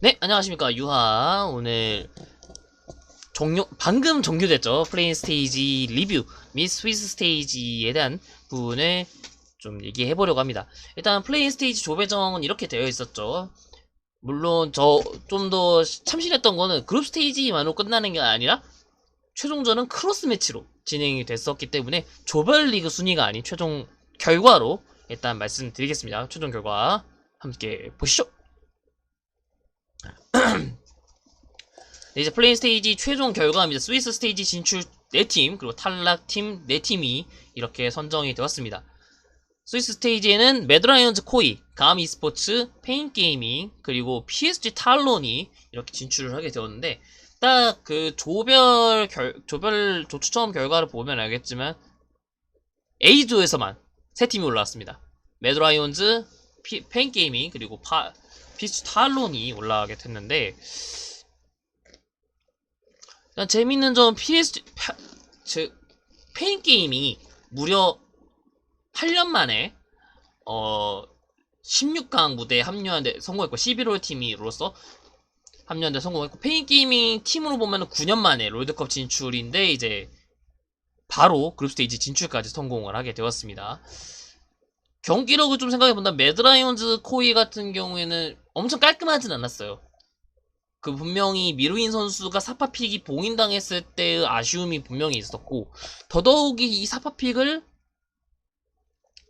네, 안녕하십니까. 유하. 오늘 종료, 방금 종료됐죠. 플레인 스테이지 리뷰 및 스위스 스테이지에 대한 부분을 좀 얘기해 보려고 합니다. 일단 플레인 스테이지 조배정은 이렇게 되어 있었죠. 물론 저 좀 더 참신했던 거는 그룹 스테이지만으로 끝나는 게 아니라 최종전은 크로스 매치로 진행이 됐었기 때문에 조별 리그 순위가 아닌 최종 결과로 일단 말씀드리겠습니다. 최종 결과 함께 보시죠. 네, 이제 플레인 스테이지 최종 결과입니다. 스위스 스테이지 진출 4팀, 그리고 탈락 팀 4팀이 이렇게 선정이 되었습니다. 스위스 스테이지에는 매드라이언즈 코이, 감 e스포츠, 페인 게이밍, 그리고 PSG 탈론이 이렇게 진출을 하게 되었는데, 딱 그 조별 결, 조별 조추첨 결과를 보면 알겠지만, A조에서만 세 팀이 올라왔습니다. 매드라이온즈, 피- 페인 게이밍, 그리고 파, PSG 탈론이 올라가게 됐는데, 재밌는 점 PSG 파, 즉 페인 게임이 무려 8년 만에 어 16강 무대에 합류하는데 성공했고 11월 팀이로서 합류하는데 성공했고 페인 게이밍 팀으로 보면 9년 만에 롤드컵 진출인데 이제 바로 그룹 스테이지 진출까지 성공을 하게 되었습니다. 경기력을 좀 생각해본다면 매드라이온즈 코이 같은 경우에는 엄청 깔끔하진 않았어요. 그 분명히 미루인 선수가 사파픽이 봉인당했을 때의 아쉬움이 분명히 있었고 더더욱이 이 사파픽을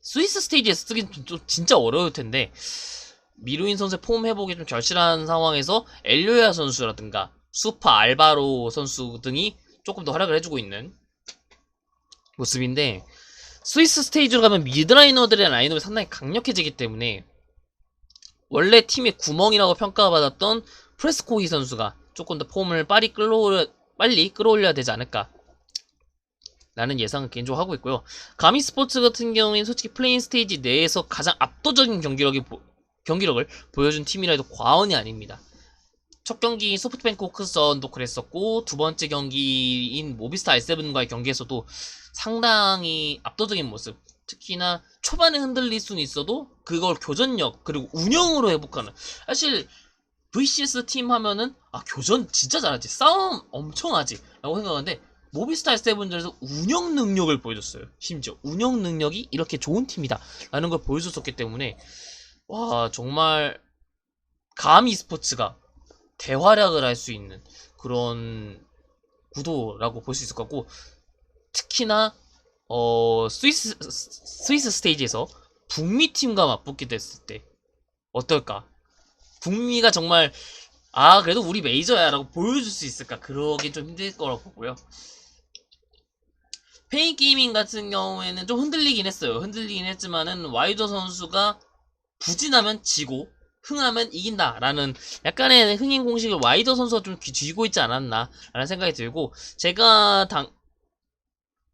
스위스 스테이지에서 쓰긴 좀, 좀 진짜 어려울 텐데 미루인 선수의 폼 회복이 좀 절실한 상황에서 엘료야 선수라든가 수파 알바로 선수 등이 조금 더 활약을 해주고 있는 모습인데 스위스 스테이지로 가면 미드라이너들의 라인업이 상당히 강력해지기 때문에 원래 팀의 구멍이라고 평가받았던 프레스코히 선수가 조금 더 폼을 빨리 끌어올려, 빨리 끌어올려야 되지 않을까. 라는 예상을 개인적으로 하고 있고요. 가미 스포츠 같은 경우에는 솔직히 플레인 스테이지 내에서 가장 압도적인 경기력이 보- 경기력을 보여준 팀이라 해도 과언이 아닙니다. 첫 경기 소프트뱅크 호크선도 그랬었고 두 번째 경기인 모비스타 R7과의 경기에서도 상당히 압도적인 모습 특히나 초반에 흔들릴 수는 있어도 그걸 교전력 그리고 운영으로 회복하는. 사실 VCS 팀 하면은 아 교전 진짜 잘하지. 싸움 엄청 하지. 라고 생각하는데 모비스타 세븐전에서 운영 능력을 보여줬어요. 심지어 운영 능력이 이렇게 좋은 팀이다. 라는 걸 보여줬었기 때문에 와 정말 감 e스포츠가 대활약을 할 수 있는 그런 구도라고 볼 수 있을 것 같고 특히나 어 스위스 스위스 스테이지에서 북미 팀과 맞붙게 됐을 때 어떨까 북미가 정말 아 그래도 우리 메이저야 라고 보여줄 수 있을까 그러긴 좀 힘들 거라고 보고요. 페인 게이밍 같은 경우에는 좀 흔들리긴 했어요. 흔들리긴 했지만은 와이저 선수가 부진하면 지고 흥하면 이긴다라는 약간의 흥행 공식을 와이저 선수가 좀 귀- 쥐고 있지 않았나라는 생각이 들고 제가 당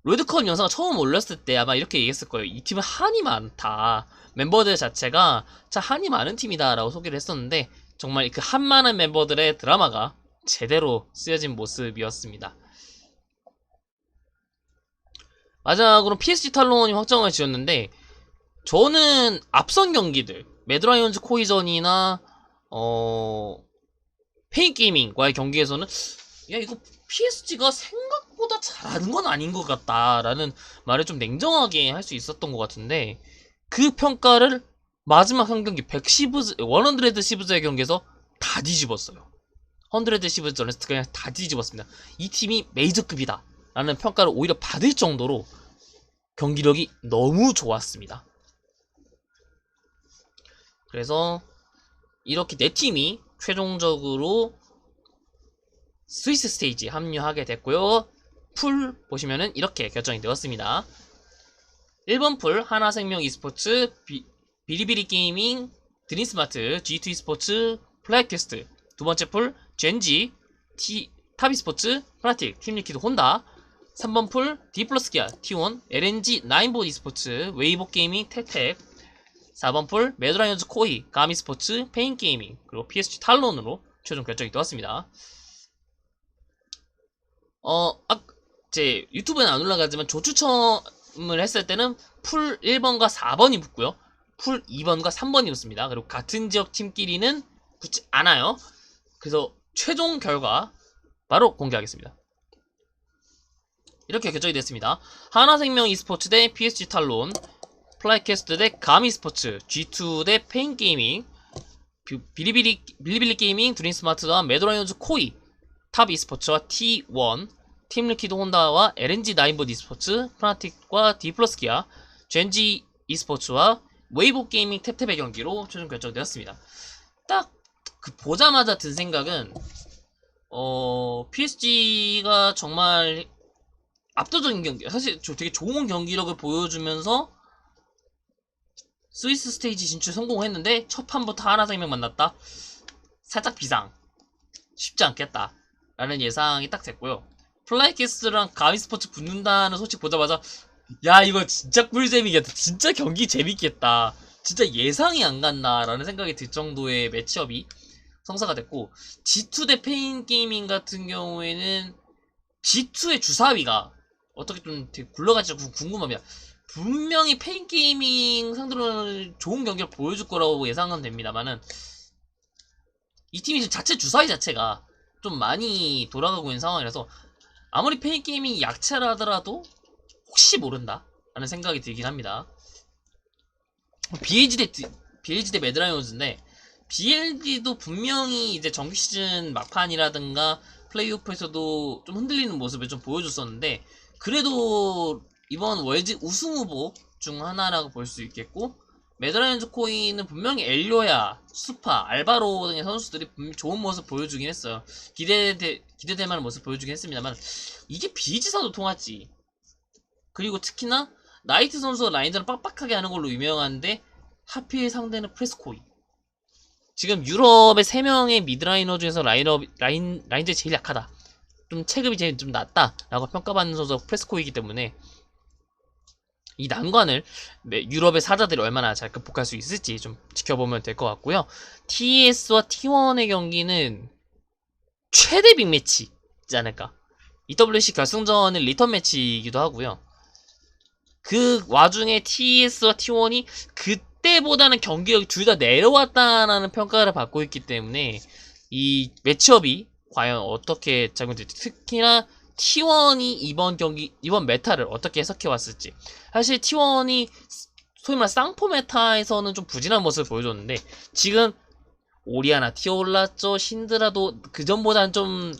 롤드컵 영상을 처음 올렸을 때 아마 이렇게 얘기했을 거예요. 이 팀은 한이 많다. 멤버들 자체가 자 한이 많은 팀이다라고 소개를 했었는데 정말 그 한 많은 멤버들의 드라마가 제대로 쓰여진 모습이었습니다. 마지막으로 PSG 탈론이 확정을 지었는데 저는 앞선 경기들 매드라이온즈 코이전이나 어 페인 게이밍과의 경기에서는 야 이거 PSG가 생각 보다 잘하는 건 아닌 것 같다라는 말을 좀 냉정하게 할 수 있었던 것 같은데 그 평가를 마지막 한 경기 110즈 100 시브즈의 경기에서 다 뒤집었어요. 100 시브즈 전에서 그냥 다 뒤집었습니다. 이 팀이 메이저급이다 라는 평가를 오히려 받을 정도로 경기력이 너무 좋았습니다. 그래서 이렇게 네 팀이 최종적으로 스위스 스테이지 합류하게 됐고요. 풀 보시면은 이렇게 결정이 되었습니다. 1번 풀 하나생명 e스포츠 비, 비리비리 게이밍 드림스마트 G2 e스포츠 플라이캐스트 두 번째 풀 젠지 티, 타비스포츠 프나틱 팀리퀴드 혼다 3번 풀 디플러스 기아 T1 LNG 나인보 e스포츠 웨이보 게이밍 택택 4번 풀 매드라이언즈 코이 가미 스포츠 페인 게이밍 그리고 PSG 탈론으로 최종 결정이 되었습니다. 어, 아, 제 유튜브에는 안 올라가지만 조추첨을 했을 때는 풀 1번과 4번이 붙고요. 풀 2번과 3번이 붙습니다. 그리고 같은 지역 팀끼리는 붙지 않아요. 그래서 최종 결과 바로 공개하겠습니다. 이렇게 결정이 됐습니다. 하나생명 e스포츠 대 PSG 탈론, 플라이캐스트 대 가미 스포츠, G2 대 페인 게이밍, 비- 비리비리, 빌리빌리 게이밍, 드림스마트와 매드라이온즈 코이, 탑 e스포츠와 T1, 팀 리퀴드 혼다와 LNG 나인봇 e스포츠, 프나틱과 디플러스 기아, 젠지 e스포츠와 웨이브 게이밍 탭탭의 경기로 최종 결정되었습니다. 딱 그 보자마자 든 생각은 어 PSG가 정말 압도적인 경기 사실 저 되게 좋은 경기력을 보여주면서 스위스 스테이지 진출 성공했는데 첫 판부터 하나생명 만났다. 살짝 비상. 쉽지 않겠다 라는 예상이 딱 됐고요 플라이캐스트랑 가미스포츠 붙는다는 소식 보자마자 야 이거 진짜 꿀잼이겠다 진짜 경기 재밌겠다 진짜 예상이 안 갔나 라는 생각이 들 정도의 매치업이 성사가 됐고 G2 대 페인 게이밍 같은 경우에는 G2의 주사위가 어떻게 좀 되게 굴러갈지 구- 궁금합니다. 분명히 페인 게이밍 상대로는 좋은 경기를 보여줄 거라고 예상은 됩니다만은 이 팀이 지금 자체 주사위 자체가 좀 많이 돌아가고 있는 상황이라서 아무리 페인 게이밍이 약체라 하더라도 혹시 모른다 라는 생각이 들긴 합니다. BLG 대 BLG 대 매드라이온즈인데 BLG도 분명히 이제 정규 시즌 막판이라든가 플레이오프에서도 좀 흔들리는 모습을 좀 보여줬었는데 그래도 이번 월드 우승 후보 중 하나라고 볼 수 있겠고 메드라이언즈 코인은 분명히 엘료야, 수파, 알바로 등의 선수들이 분- 좋은 모습 보여주긴 했어요. 기대돼, 기대될 만한 모습 보여주긴 했습니다만 이게 비지사도 통하지. 그리고 특히나 나이트 선수가 라인전을 빡빡하게 하는 걸로 유명한데 하필 상대는 프레스코이. 지금 유럽의 3명의 미드라이너 중에서 라인업, 라인, 라인전이 제일 약하다. 좀 체급이 제일 좀 낮다. 라고 평가받는 선수가 프레스코이기 때문에 이 난관을 네, 유럽의 사자들이 얼마나 잘 극복할 수 있을지 좀 지켜보면 될 것 같고요. TS와 T1의 경기는 최대 빅매치지 않을까. EWC 결승전은 리턴 매치이기도 하고요. 그 와중에 TS와 T1이 그때보다는 경기력이 둘 다 내려왔다라는 평가를 받고 있기 때문에 이 매치업이 과연 어떻게 작용될지 특히나 T1이 이번 경기 이번 메타를 어떻게 해석해 왔을지. 사실 T1이 소위 말해 쌍포 메타에서는 좀 부진한 모습을 보여줬는데 지금 오리아나 올랐죠 신드라도 그 전보다는 좀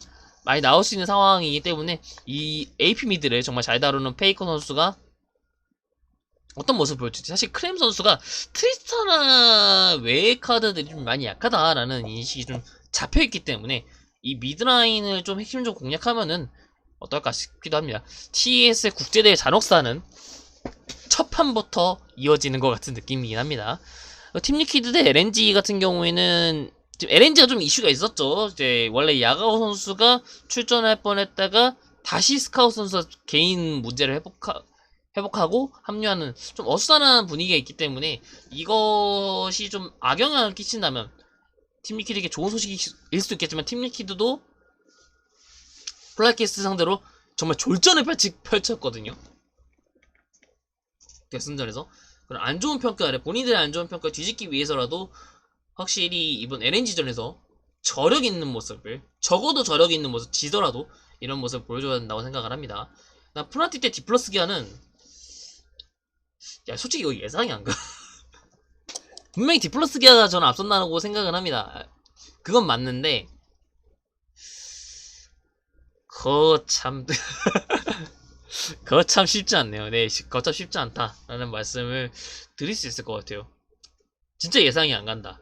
많이 나올 수 있는 상황이기 때문에 이 AP 미드를 정말 잘 다루는 페이커 선수가 어떤 모습을 보여줄지. 사실 크렘 선수가 트리스타나 외의 카드들이 좀 많이 약하다라는 인식이 좀 잡혀있기 때문에 이 미드라인을 좀 핵심적으로 공략하면은 어떨까 싶기도 합니다. TS의 국제대회 잔혹사는 첫 판부터 이어지는 것 같은 느낌이긴 합니다. 어, 팀 리퀴드 대 LNG 같은 경우에는 지금 LNG가 좀 이슈가 있었죠. 이제 원래 야가오 선수가 출전할 뻔했다가 다시 스카우트 선수가 개인 문제를 회복하, 회복하고 합류하는 좀 어수선한 분위기가 있기 때문에 이것이 좀 악영향을 끼친다면 팀 리퀴드에게 좋은 소식일 수도 있겠지만 팀 리퀴드도 플라이캐스트 상대로 정말 졸전을 펼치, 펼쳤 거든요. 결승전에서 그런 안 좋은 평가 아래 본인들의 안 좋은 평가 뒤집기 위해서라도 확실히 이번 LNG전에서 저력 있는 모습을 적어도 저력 있는 모습 지더라도 이런 모습을 보여줘야 된다고 생각을 합니다. 나 프나티 때 디플러스 기아는 야 솔직히 이거 예상이 안 가. 분명히 디플러스 기아가 저는 앞선다고 생각을 합니다. 그건 맞는데 거참 거참 쉽지 않네요. 네, 시- 거참 쉽지 않다라는 말씀을 드릴 수 있을 것 같아요. 진짜 예상이 안 간다.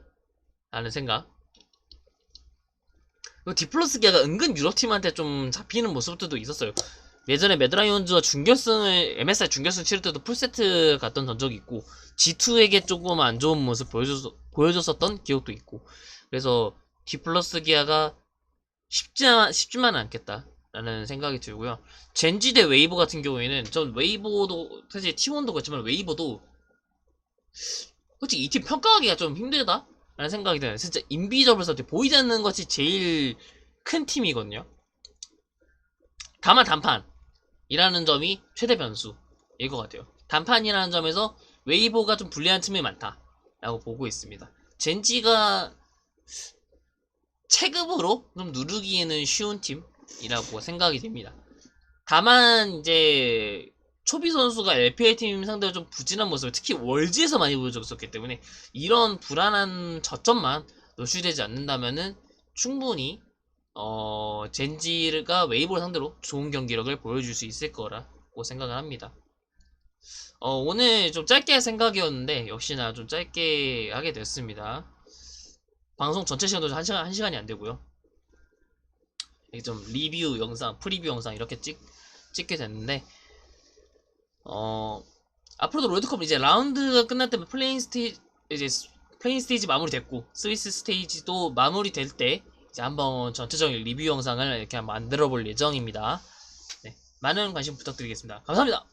라는 생각. 디플러스 기아가 은근 유럽팀한테 좀 잡히는 모습들도 있었어요. 예전에 매드라이온즈와 준결승을, MSI 준결승 치를 때도 풀세트 갔던 전적이 있고, G2에게 조금 안 좋은 모습 보여줬, 보여줬었던 기억도 있고, 그래서 디플러스 기아가 쉽지, 쉽지만은 않겠다. 라는 생각이 들고요. 젠지 대 웨이버 같은 경우에는 전 웨이버도 사실 T1도 그렇지만 웨이버도 솔직히 이 팀 평가하기가 좀 힘들다 라는 생각이 드는 진짜 인비저블에서 보이지 않는 것이 제일 큰 팀이거든요. 다만 단판이라는 점이 최대 변수일 것 같아요. 단판이라는 점에서 웨이버가 좀 불리한 틈이 많다라고 보고 있습니다. 젠지가 체급으로 좀 누르기에는 쉬운 팀 이라고 생각이 됩니다. 다만 이제 초비 선수가 LPL 팀 상대로 좀 부진한 모습을 특히 월즈에서 많이 보여줬었기 때문에 이런 불안한 저점만 노출되지 않는다면은 충분히 어 젠지가 웨이볼 상대로 좋은 경기력을 보여줄 수 있을 거라고 생각을 합니다. 어 오늘 좀 짧게 할 생각이었는데 역시나 좀 짧게 하게 됐습니다. 방송 전체 시간도 한 시간 한 시간이 안 되고요. 좀 리뷰 영상, 프리뷰 영상 이렇게 찍 찍게 됐는데 어 앞으로도 롤드컵 이제 라운드가 끝날 때면 플레인 스테이지 이제 플레인 스테이지 마무리 됐고 스위스 스테이지도 마무리 될 때 이제 한번 전체적인 리뷰 영상을 이렇게 만들어 볼 예정입니다. 네, 많은 관심 부탁드리겠습니다. 감사합니다.